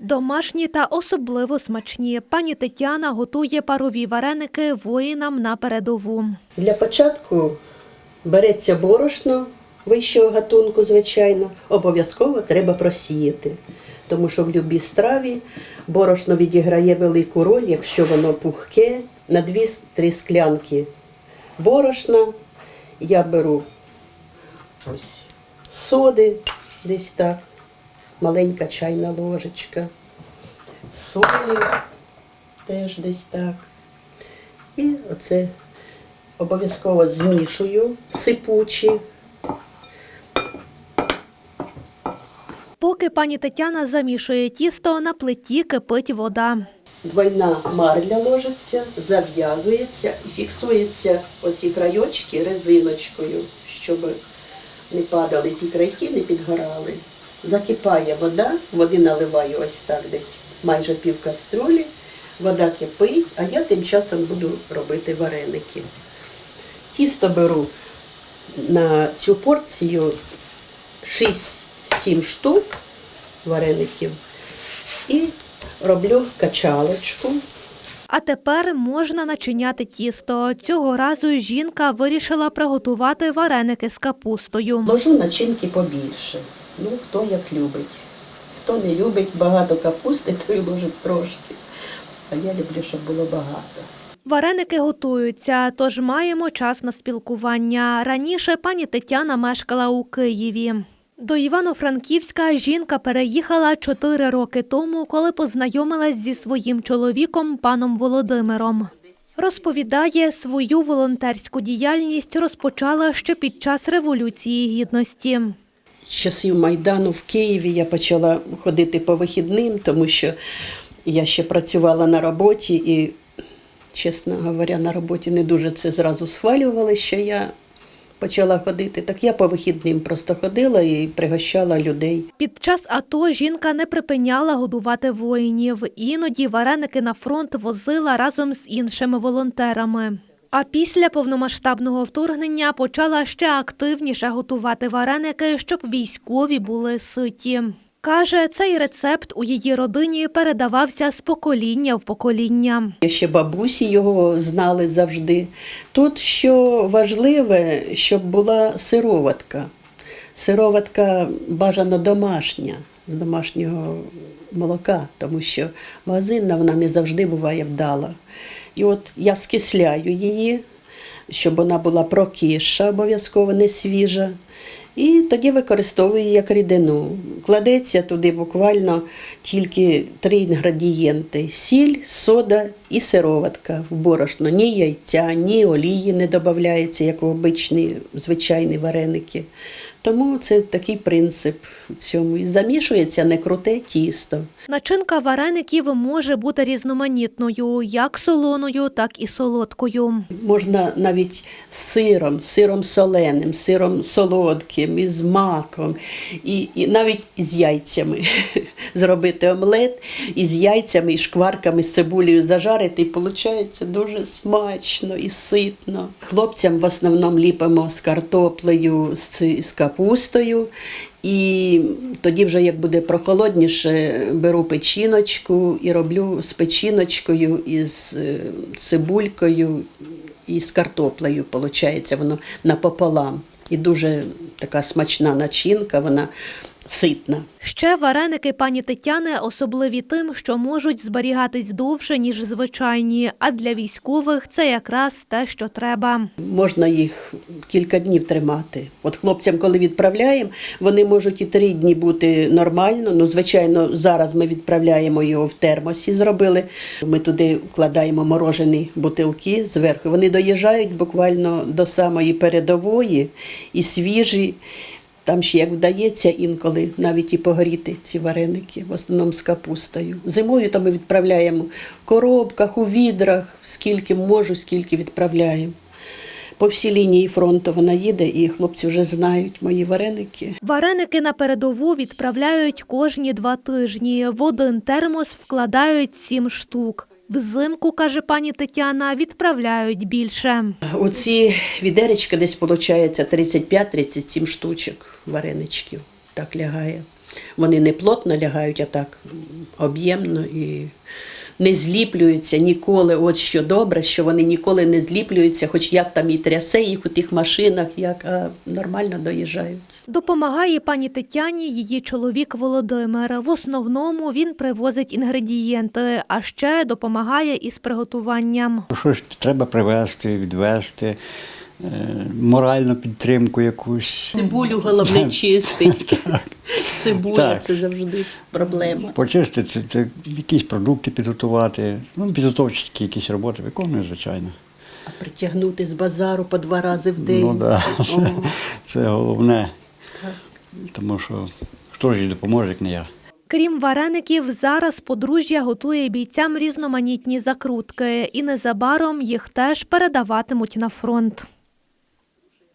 Домашні та особливо смачні. Пані Тетяна готує парові вареники воїнам на передову. Для початку береться борошно вищого гатунку, звичайно, обов'язково треба просіяти. Тому що в любій страві борошно відіграє велику роль, якщо воно пухке, на 2-3 склянки борошна. Я беру ось соди, десь так, маленька чайна ложечка, солі теж десь так. І оце обов'язково змішую сипучі. Поки пані Тетяна замішує тісто, на плиті кипить вода. Двойна марля ложиться, зав'язується і фіксується оці крайочки резиночкою, щоб не падали ті крайки, не підгорали. Закипає вода, води наливаю ось так десь майже пів каструлі. Вода кипить, а я тим часом буду робити вареники. Тісто беру на цю порцію 6-7 штук вареників і роблю качалочку. А тепер можна начиняти тісто. Цього разу жінка вирішила приготувати вареники з капустою. Ложу начинки побільше. Ну, хто як любить. Хто не любить багато капусти, той ложить трошки. А я люблю, щоб було багато. Вареники готуються, тож маємо час на спілкування. Раніше пані Тетяна мешкала у Києві. До Івано-Франківська жінка переїхала чотири роки тому, коли познайомилась зі своїм чоловіком паном Володимиром. Розповідає, свою волонтерську діяльність розпочала ще під час Революції Гідності. Часів Майдану в Києві я почала ходити по вихідним, тому що я ще працювала на роботі і, чесно говоря, на роботі не дуже це зразу схвалювали, що я почала ходити. Так я по вихідним просто ходила і пригощала людей. Під час АТО жінка не припиняла годувати воїнів. Іноді вареники на фронт возила разом з іншими волонтерами. А після повномасштабного вторгнення почала ще активніше готувати вареники, щоб військові були ситі. Каже, цей рецепт у її родині передавався з покоління в покоління. Ще бабусі його знали завжди. Тут що важливе, щоб була сироватка. Сироватка бажано домашня, з домашнього молока, тому що магазинна вона не завжди буває вдала. І от я скисляю її, щоб вона була прокисша, обов'язково не свіжа. І тоді використовую як рідину. Кладеться туди буквально тільки три інгредієнти: сіль, сода і сироватка в борошно. Ні яйця, ні олії не додається, як в обичні звичайні вареники. Тому це такий принцип в цьому. І замішується не круте тісто. Начинка вареників може бути різноманітною, як солоною, так і солодкою. Можна навіть з сиром, з сиром соленим, з сиром солодким, із маком, і, і навіть з яйцями зробити омлет із яйцями і шкварками з цибулею зажарити, і виходить дуже смачно і ситно. Хлопцям в основному ліпимо з картоплею, з, ци- з капустою. І тоді, вже як буде прохолодніше, беру печіночку і роблю з печіночкою, із е, цибулькою, і з картоплею. Виходить, воно напополам. І дуже така смачна начинка, вона ситна. Ще вареники пані Тетяни особливі тим, що можуть зберігатись довше, ніж звичайні, а для військових це якраз те, що треба. Можна їх кілька днів тримати. От хлопцям, коли відправляємо, вони можуть і три дні бути нормально. Ну, звичайно, зараз ми відправляємо його в термосі. Зробили. Ми туди вкладаємо морожені бутилки зверху. Вони доїжджають буквально до самої передової і свіжі. Там ще як вдається інколи навіть і погоріти ці вареники, в основному з капустою. Зимою то ми відправляємо в коробках, у відрах, скільки можу, скільки відправляємо. По всій лінії фронту вона їде, і хлопці вже знають мої вареники. Вареники на передову відправляють кожні два тижні. В один термос вкладають сім штук. Взимку, каже пані Тетяна, відправляють більше. Оці відеречка десь виходить 35-37 штучок вареничків. Так лягає. Вони не плотно лягають, а так об'ємно і не зліплюються ніколи. От що добре, що вони ніколи не зліплюються, хоч як там і трясе їх у тих машинах, як а нормально доїжджають. Допомагає пані Тетяні її чоловік Володимир. В основному він привозить інгредієнти, а ще допомагає із приготуванням. Щось треба привезти, відвезти, моральну підтримку якусь. Цибулю головне чистить. Цибуля Так. це завжди проблема. Почистити, це, це якісь продукти підготувати. Ну, підготовчі якісь роботи виконую, звичайно. А притягнути з базару по два рази в день. Ну, да, це, це головне. так. Тому що хто ж їй допоможе, як не я. Крім вареників, зараз подружжя готує бійцям різноманітні закрутки, і незабаром їх теж передаватимуть на фронт.